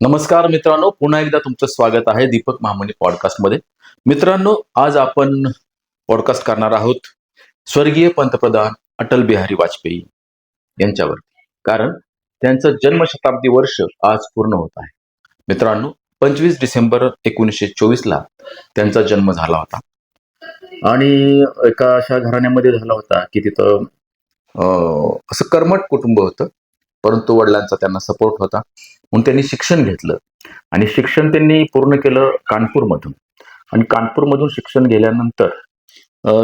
नमस्कार मित्रांनो पुन्हा एकदा तुमचं स्वागत आहे दीपक महामनी पॉडकास्टमध्ये मित्रांनो आज आपण पॉडकास्ट करणार आहोत स्वर्गीय पंतप्रधान अटल बिहारी वाजपेयी यांच्यावरती कारण त्यांचं जन्मशताब्दी वर्ष आज पूर्ण होत आहे. मित्रांनो पंचवीस डिसेंबर एकोणीसशे चोवीसला त्यांचा जन्म झाला होता. आणि एका अशा घराण्यामध्ये झाला होता की तिथं असं कर्मट कुटुंब होतं. परंतु वडिलांचा त्यांना सपोर्ट होता. म्हणून त्यांनी शिक्षण घेतलं. आणि शिक्षण त्यांनी पूर्ण केलं कानपूरमधून. आणि कानपूरमधून शिक्षण गेल्यानंतर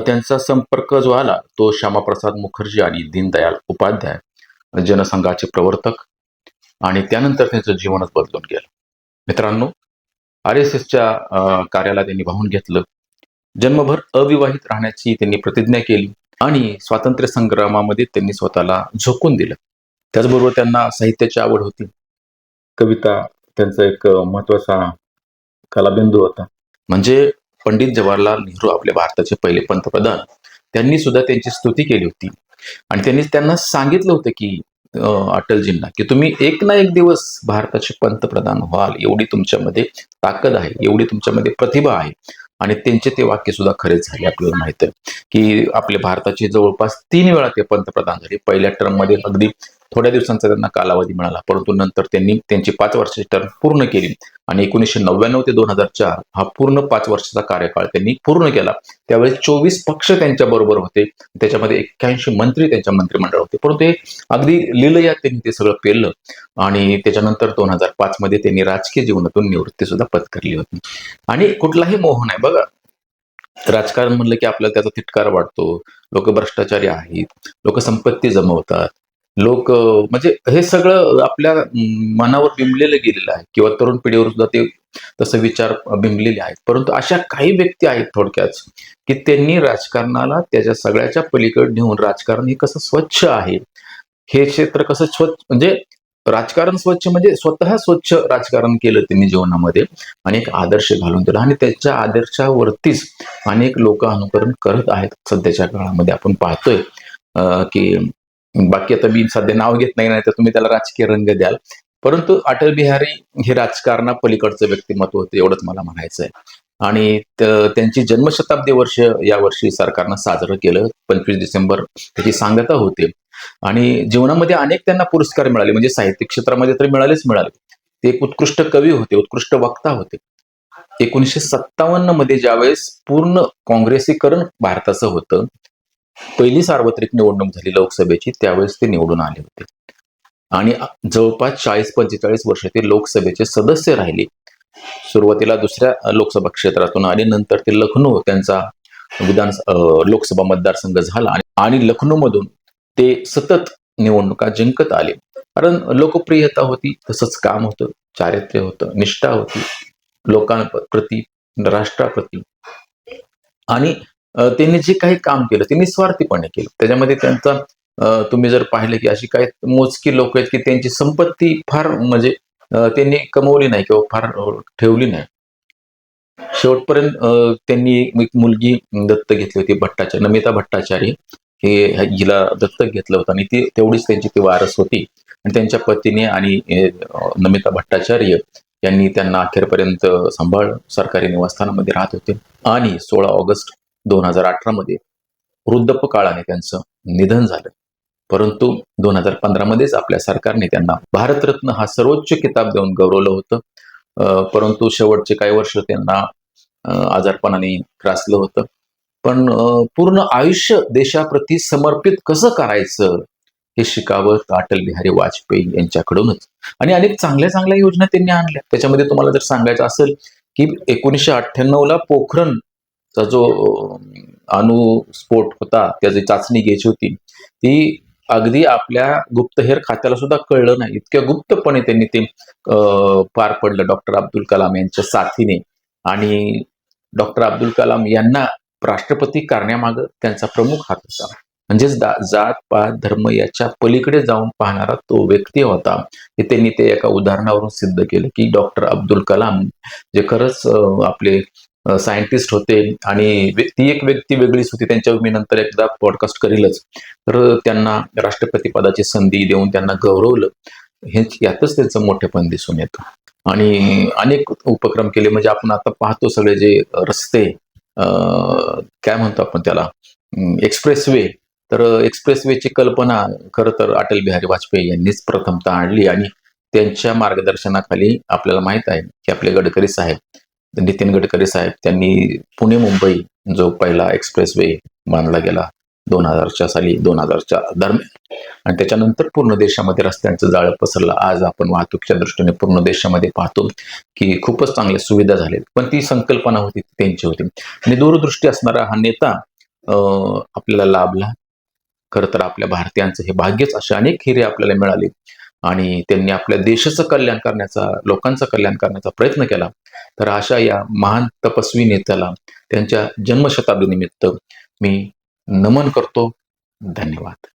त्यांचा संपर्क जो आला तो श्यामाप्रसाद मुखर्जी आणि दीनदयाल उपाध्याय जनसंघाचे प्रवर्तक. आणि त्यानंतर त्यांचं जीवनच बदलून गेलं. मित्रांनो आर एस एसच्या कार्याला त्यांनी वाहून घेतलं. जन्मभर अविवाहित राहण्याची त्यांनी प्रतिज्ञा केली. आणि स्वातंत्र्य संग्रामामध्ये त्यांनी स्वतःला झोकून दिलं. त्याचबरोबर त्यांना साहित्याची आवड होती. कविता त्यांचा एक महत्त्वाचा कलाबिंदू होता. म्हणजे पंडित जवाहरलाल नेहरू आपले भारताचे पहिले पंतप्रधान त्यांनी सुद्धा त्यांची स्तुती केली होती. आणि त्यांनी त्यांना सांगितलं होतं की अटलजींना की तुम्ही एक ना एक दिवस भारताचे पंतप्रधान व्हाल एवढी तुमच्यामध्ये ताकद आहे एवढी तुमच्यामध्ये प्रतिभा आहे. आणि त्यांचे ते वाक्य सुद्धा खरेच झाले आपल्याला माहीत आहे. की आपले भारताचे जवळपास तीन वेळा ते पंतप्रधान झाले. पहिल्या टर्ममध्ये अगदी थोड्या दिवसांचा त्यांना कालावधी मिळाला. परंतु नंतर त्यांनी त्यांची पाच वर्षाची टर्म पूर्ण केली. आणि एकोणीसशे नव्याण्णव ते दोन हजार चार हा पूर्ण पाच वर्षाचा कार्यकाळ त्यांनी पूर्ण केला. त्यावेळेस चोवीस पक्ष त्यांच्या बरोबर होते. त्याच्यामध्ये एक्क्याऐंशी मंत्री त्यांच्या मंत्रिमंडळ होते. परंतु हे अगदी लिलयात त्यांनी ते सगळं पेललं आणि त्याच्यानंतर दोन हजार पाच मध्ये त्यांनी राजकीय जीवनातून निवृत्ती सुद्धा पत्करली होती. आणि कुठलाही मोह नाही. बघा राजकारण म्हणलं की आपल्याला त्याचा तिटकार वाटतो. लोक भ्रष्टाचारी आहेत. लोक संपत्ती जमवतात. लोक म्हणजे हे सगळं आपल्या मनावर बिंबलेलं गेलेलं आहे. किंवा तरुण पिढीवर सुद्धा ते तसं विचार बिंबलेले आहेत. परंतु अशा काही व्यक्ती आहेत थोडक्यात की त्यांनी राजकारणाला त्याच्या सगळ्याच्या पलीकडे नेऊन राजकारण हे कसं स्वच्छ आहे? हे क्षेत्र कसं स्वच्छ म्हणजे राजकारण स्वच्छ म्हणजे स्वतः स्वच्छ राजकारण केलं त्यांनी जीवनामध्ये आणि एक आदर्श घालून दिला. आणि त्याच्या आदर्शावरतीच अनेक लोक अनुकरण करत आहेत सध्याच्या काळामध्ये. आपण पाहतोय अं, की बाकी आता मी सध्या नाव घेत नाही नाही तर तुम्ही त्याला राजकीय रंग द्याल. परंतु अटल बिहारी हे राजकारणा पलीकडचं व्यक्तिमत्व होतं एवढंच मला म्हणायचं आहे आणि त्यांची जन्मशताब्दी वर्ष या वर्षी सरकारनं साजरं केलं पंचवीस डिसेंबर त्याची सांगता होते. आणि जीवनामध्ये अनेक त्यांना पुरस्कार मिळाले म्हणजे साहित्य क्षेत्रामध्ये तर मिळालेच मिळाले. ते एक उत्कृष्ट कवी होते उत्कृष्ट वक्ता होते. एकोणीसशे सत्तावन्नमध्ये ज्यावेळेस पूर्ण काँग्रेसीकरण भारताचं होतं पहिली सार्वत्रिक निवडणूक झाली लोकसभेची त्यावेळेस ते निवडून आले होते. आणि जवळपास चाळीस पंचेचाळीस वर्ष ते लोकसभेचे सदस्य राहिले. सुरुवातीला दुसऱ्या लोकसभा क्षेत्रातून आणि नंतर ते लखनौ त्यांचा विधान लोकसभा मतदारसंघ झाला आणि- आणि लखनौमधून ते सतत निवडणुका जिंकत आले. कारण लोकप्रियता होती तसंच काम होतं चारित्र्य होतं निष्ठा होती लोकांप्रती राष्ट्राप्रती. आणि त्यांनी जे काही काम केलं ते निस्वार्थीपणे केलं. त्याच्यामध्ये त्यांचा तुम्ही जर पाहिलं की अशी काही मोजकी लोक आहेत की त्यांची संपत्ती फार म्हणजे त्यांनी कमवली नाही किंवा फार ठेवली नाही. शेवटपर्यंत त्यांनी एक मुलगी दत्त घेतली होती भट्टाचार्य नमिता भट्टाचार्य. हे हिला दत्तक घेतलं होतं आणि ती तेवढीच त्यांची ती वारस होती. आणि त्यांच्या पतीने आणि नमिता भट्टाचार्य यांनी त्यांना अखेरपर्यंत सांभाळ सरकारी निवासस्थानामध्ये राहत होते. आणि सोळा ऑगस्ट दोन हजार अठरा मध्ये वृद्धप काळाने त्यांचं निधन झालं. परंतु दोन हजार पंधरामध्येच आपल्या सरकारने त्यांना भारतरत्न हा सर्वोच्च किताब देऊन गौरवलं होतं. अं, परंतु शेवटचे काही वर्ष त्यांना आजारपणाने ग्रासलं होतं. पण पूर्ण आयुष्य देशाप्रती समर्पित कसं करायचं हे शिकावं अटल बिहारी वाजपेयी यांच्याकडूनच. आणि अनेक चांगल्या चांगल्या योजना त्यांनी आणल्या. त्याच्यामध्ये तुम्हाला जर सांगायचं असेल की एकोणीसशे अठ्ठ्याण्णव ला पोखरण चा जो अणुस्फोट होता त्याची चाचणी घ्यायची होती ती अगदी आपल्या गुप्तहेर खात्याला सुद्धा कळलं नाही. इतक्या गुप्तपणे त्यांनी ते पार पडलं डॉक्टर अब्दुल कलाम यांच्या साथीने. आणि डॉक्टर अब्दुल कलाम यांना राष्ट्रपती करण्यामागं त्यांचा प्रमुख हात होता. म्हणजेच जात पात धर्म याच्या पलीकडे जाऊन पाहणारा तो व्यक्ती होता. हे त्यांनी ते एका उदाहरणावरून सिद्ध केलं की डॉक्टर अब्दुल कलाम जे खरंच आपले सायंटिस्ट होते आणि ती एक व्यक्ती वेगळीच होती. त्यांच्यावर मी नंतर एकदा पॉडकास्ट करीलच. तर त्यांना राष्ट्रपती पदाची संधी देऊन त्यांना गौरवलं. हे यातच त्यांचं मोठेपण दिसून येतं. आणि अनेक उपक्रम केले. म्हणजे आपण आता पाहतो सगळे जे रस्ते अं, काय म्हणतो आपण त्याला? एक्सप्रेस वे तर एक्सप्रेस वेची कल्पना खरं तर अटल बिहारी वाजपेयी यांनीच प्रथमतः आणली. आणि त्यांच्या मार्गदर्शनाखाली आपल्याला माहीत आहे की आपले गडकरी साहेब नितीन गडकरी साहेब त्यांनी पुणे मुंबई जो पहिला एक्सप्रेस वे बांधला गेला दोन हजारच्या साली दोन हजारच्या दरम्यान. आणि त्याच्यानंतर पूर्ण देशामध्ये रस्त्यांचं जाळं पसरलं. आज आपण वाहतुकीच्या दृष्टीने पूर्ण देशामध्ये पाहतो की खूपच चांगल्या सुविधा झाल्या पण ती संकल्पना होती त्यांची होती. आणि दूरदृष्टी असणारा हा नेता अं, आपल्याला लाभला. खरं तर आपल्या भारतीयांचं हे भाग्यच असे अनेक हिरे आपल्याला मिळाले. आणि त्यांनी आपल्या देशाचं कल्याण करण्याचा लोकांचं कल्याण करण्याचा प्रयत्न केला. तर अशा या महान तपस्वी नेत्याला त्यांच्या जन्मशताब्दीनिमित्त मी नमन करतो. धन्यवाद.